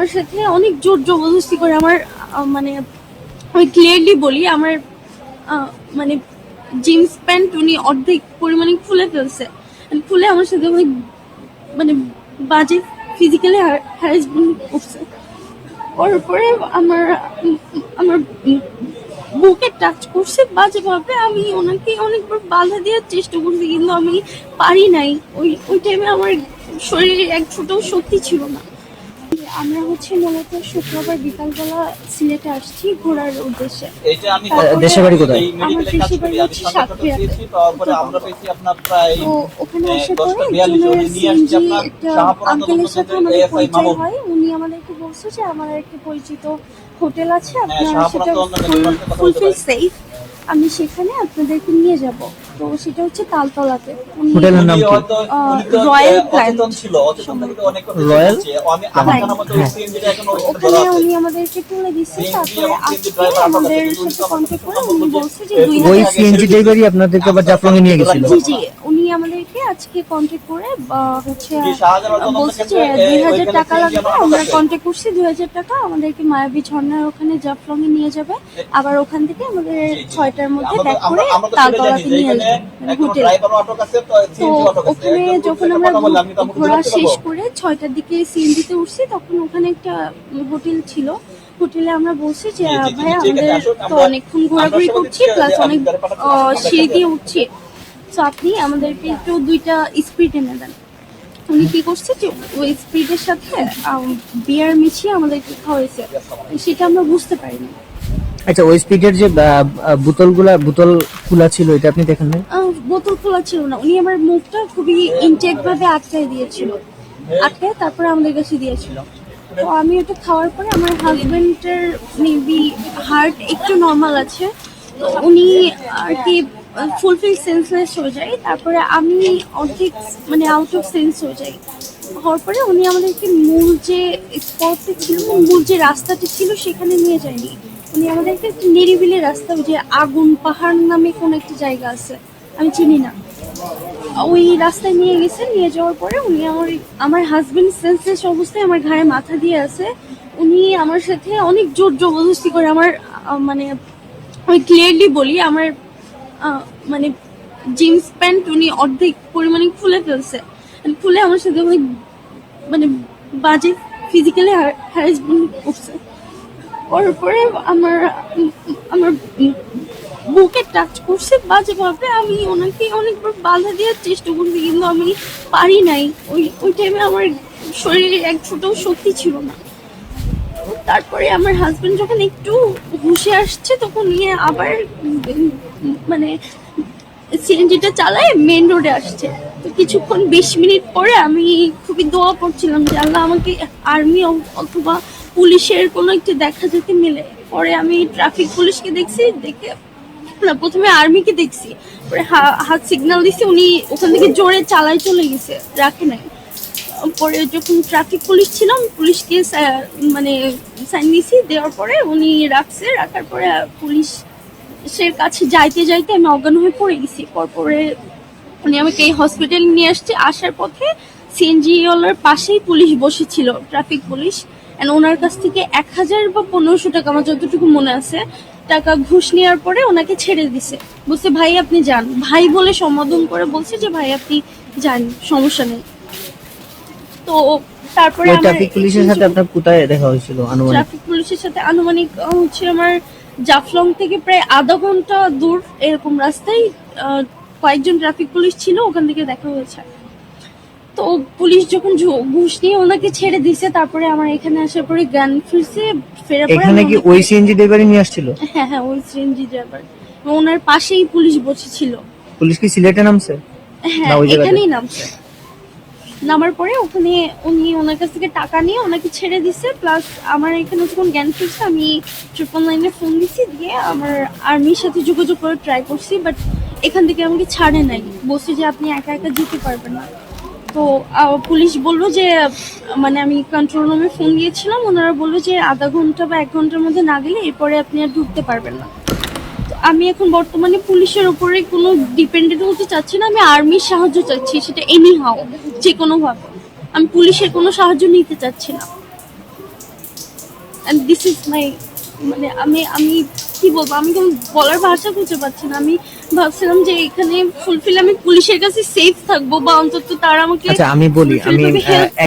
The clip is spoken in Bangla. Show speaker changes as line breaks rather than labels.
আমার সাথে অনেক জোর জবরদস্তি করে আমার মানে আমি ক্লিয়ারলি বলি, আমার মানে জিন্স প্যান্ট উনি অর্ধেক পরিমাণে খুলে ফেলছে। খুলে আমার সাথে অনেক মানে বাজে ফিজিক্যালি হ্যারাসমেন্ট করছে। ওর পরে আমার আমার বুকে টাচ করছে বাজে ভাবে আমি ওনাকে অনেকবার বাধা দেওয়ার চেষ্টা করছি, কিন্তু আমি পারি নাই। ওই ওই টাইমে আমার শরীরে এক ফোটাও শক্তি ছিল না। আমরা হচ্ছে মূলত শুক্রবার বিকালবেলা সিলেটে আসছি ঘোরার উদ্দেশ্যে।
দেশের বাড়ি কোথায়?
হচ্ছে সাতক্ষীরাতে।
আমরা পেয়েছি আপনার প্রায়
তো ওখানে আসার পরে একজনের
আপনার
একটা আঙ্কেলের সাথে আমাদের পরিচয় হয়। উনি আমাদেরকে বলছে যে আমার একটা পরিচিত হোটেল আছে আপনারা
শাহপুরা
সেটা ফুলফিল সেফ আমি সেখানে আপনাদেরকে নিয়ে যাব। তো সেটা হচ্ছে তালতলাতে।
হোটেলের নাম কি?
রয়্যাল
প্ল্যান্ট ছিল
রয়্যাল?
হ্যাঁ।
ওখানে
ওখানে উনি আমাদেরকে তুলে দিচ্ছে তারপরে আজকে আমাদের সাথে কন্ট্যাক্ট করে উনি
বলছে
যে দুই
ওই সিএনজি ড্রাইভারই আপনাদেরকে আবার জাফলং এ নিয়ে গেছিল।
জি জি। আমাদেরকে আজকে কন্ট্যাক্ট করে হচ্ছে বলছে যে দুই হাজার টাকা লাগবে
আমরা।
কন্ট্যাক্ট করছি দুই হাজার টাকা আমাদেরকে মায়াবী ঝর্ণার ওখানে জাফলং এ নিয়ে যাবে আবার ওখান থেকে আমাদের। ছয়টার মধ্যে ব্যাক করে তালতলাতে নিয়ে আসবে মানে হোটেল
তো।
ওখানে যখন আমরা ঘোরা শেষ করে ছয়টার দিকে সিএনজিতে উঠছি তখন ওখানে একটা হোটেল ছিল হোটেলে আমরা বলছি যে ভাই আমাদের তো অনেকক্ষণ ঘোরাঘুরি করছি প্লাস অনেক সিঁড়ি দিয়ে উঠছি তো আপনি আমাদেরকে একটু দুইটা স্পিড এনে দেন। উনি কি করছে যে ওই স্পিডের সাথে বিয়ার মিশিয়ে আমাদেরকে খাওয়াইছে। সেটা আমরা বুঝতে পারিনি।
আচ্ছা ওই স্পিডের যে বোতলগুলা বোতল খোলা ছিল এটা আপনি দেখেন
আহ, বোতল খোলা ছিল না। উনি আমার মুখটা খুবই ইনটেক ভাবে আটকায় দিয়েছিল। আটকে তারপরে আমাদের কাছে দিয়েছিল। তো আমি ওটা খাওয়ার পরে আমার হাজবেন্ডের মেবি হার্ট একটু নর্মাল আছে। তো উনি আর কি ফুলফিল সেন্সলেস হয়ে যায় তারপরে আমি অর্ধেক মানে আউট অফ সেন্স হয়ে যাই। হওয়ার পরে উনি আমাদেরকে মূল যে স্পটটা ছিল, মূল যে রাস্তাটি ছিল, সেখানে নিয়ে যায়নি। উনি আমাদেরকে নিরিবিলি রাস্তা যে আগুন পাহাড় নামে কোন একটা জায়গা আছে, আমি চিনি না। ওই রাস্তায় নিয়ে গেছে, নিয়ে যাওয়ার পরে উনি আমার আমার হাজবেন্ড সেন্সলেস অবস্থায় আমার ঘাড়ে মাথা দিয়ে আছে। উনি আমার সাথে অনেক জোর জবরদস্তি করে আমার মানে আমি ক্লিয়ারলি বলি, আমার মানে জিন্স প্যান্ট উনি অর্ধেক পরিমাণে খুলে ফেলছে। খুলে আমার সাথে অনেক মানে বাজে ফিজিক্যালি হ্যারাসমেন্ট করছে। ওর পরে আমার আমার বুকে টাচ করছে। বাজে ভাবে আমি ওনাকে অনেকবার বাধা দেওয়ার চেষ্টা করছি, কিন্তু আমি পারি নাই। ওই ওই টাইমে আমার শরীরে এক ফোটাও শক্তি ছিল না। তারপরে আমার হাজবেন্ড যখন একটু হুশে আসছে, তখন নিয়ে আবার মানে সিএনজিটা চালায় মেন রোডে আসছে। তো কিছুক্ষণ বিশ মিনিট পরে আমি খুবই দোয়া করছিলাম যে আল্লাহ আমাকে আর্মি অথবা পুলিশের কোনো একটু দেখা যেতে মিলে। পরে আমি ট্রাফিক পুলিশকে দেখছি, দেখে না, প্রথমে আর্মিকে দেখছি। পরে হাত সিগন্যাল দিছে, উনি ওখান থেকে জোরে চালায় চলে গেছে, রাখে নাই। পরে যখন ট্রাফিক পুলিশ ছিলাম পুলিশকে মানে সাইন দিছি দেওয়ার পরে উনি রাখছে, রাখার পরে পুলিশ সের কাছে যাইতে যাইতে আমি অজ্ঞান হয়ে পড়ে গেছি। পরপরে উনি আমাকে এই হসপিটাল নিয়ে আসছে। আসার পথে সিএনজি ওয়ালার পাশেই পুলিশ বসেছিল ট্রাফিক পুলিশ এন্ড ওনার কাছ থেকে এক হাজার বা পনেরোশো টাকা, আমার যতটুকু মনে আছে, টাকা ঘুষ নেওয়ার পরে ওনাকে ছেড়ে দিছে। বলছে, ভাই, আপনি যান। ভাই বলে সম্বোধন করে বলছে যে, ভাই, আপনি যান, সমস্যা নেই। তো তারপরে
ওই
আমার
ট্রাফিক পুলিশের সাথে আপনার কোথায় দেখা হয়েছিল আনুমানিক?
ট্রাফিক পুলিশের সাথে আনুমানিক আহ, হচ্ছে আমার জাফলং থেকে প্রায় আধা ঘণ্টা দূর এরকম রাস্তায় আহ, কয়েকজন ট্রাফিক পুলিশ ছিল ওখান থেকে দেখা হয়েছে। তো পুলিশ যখন ঝু- ঘুষ নিয়ে ওনাকে ছেড়ে দিছে তারপরে আমার এখানে আসার পরে গান ফিরছে ফেরার পরে
এখানে কি ওই সিএনজি ড্রাইভারই নিয়ে আসছিল?
হ্যাঁ হ্যাঁ ওই সিএনজি ড্রাইভার ওনার পাশেই পুলিশ বসেছিল।
পুলিশ কি সিলেটে নামছে?
হ্যাঁ
না, ওই জায়গাতে?
এখানেই নামছে। নামার পরে ওখানে উনি ওনার কাছ থেকে টাকা নিয়ে ওনাকে ছেড়ে দিছে প্লাস আমার এখানে যখন জ্ঞান ফিরছে, আমি ট্রিপল নাইনে ফোন দিছি, দিয়ে আমার আর্মির সাথে যোগাযোগ করে ট্রাই করছি বাট এখান থেকে আমাকে ছাড়ে নাই। বলছে যে আপনি একা একা যেতে পারবেন না। তো পুলিশ বলল যে মানে আমি কন্ট্রোল রুমে ফোন দিয়েছিলাম, ওনারা বলল যে আধা ঘণ্টা বা এক ঘণ্টার মধ্যে না গেলে এরপরে আপনি আর ঢুকতে পারবেন না। আমি এখন বর্তমানে পুলিশের উপরে কোনো ডিপেন্ডেন্ট হতে চাচ্ছি না আমি আর্মির সাহায্য চাচ্ছি সেটা এনি হাও যে কোনো ভাবে আমি পুলিশের কোনো সাহায্য নিতে চাচ্ছি না। অ্যান্ড দিস ইজ মাই মানে আমি আমি কি বলব আমি কোনো বলার ভাষা খুঁজে পাচ্ছি না। আমি ভাবছিলাম যে এখানে ফুলফিল আমি পুলিশের কাছে সেফ থাকব বা অন্তত তারা আমাকে
আচ্ছা আমি বলি আমি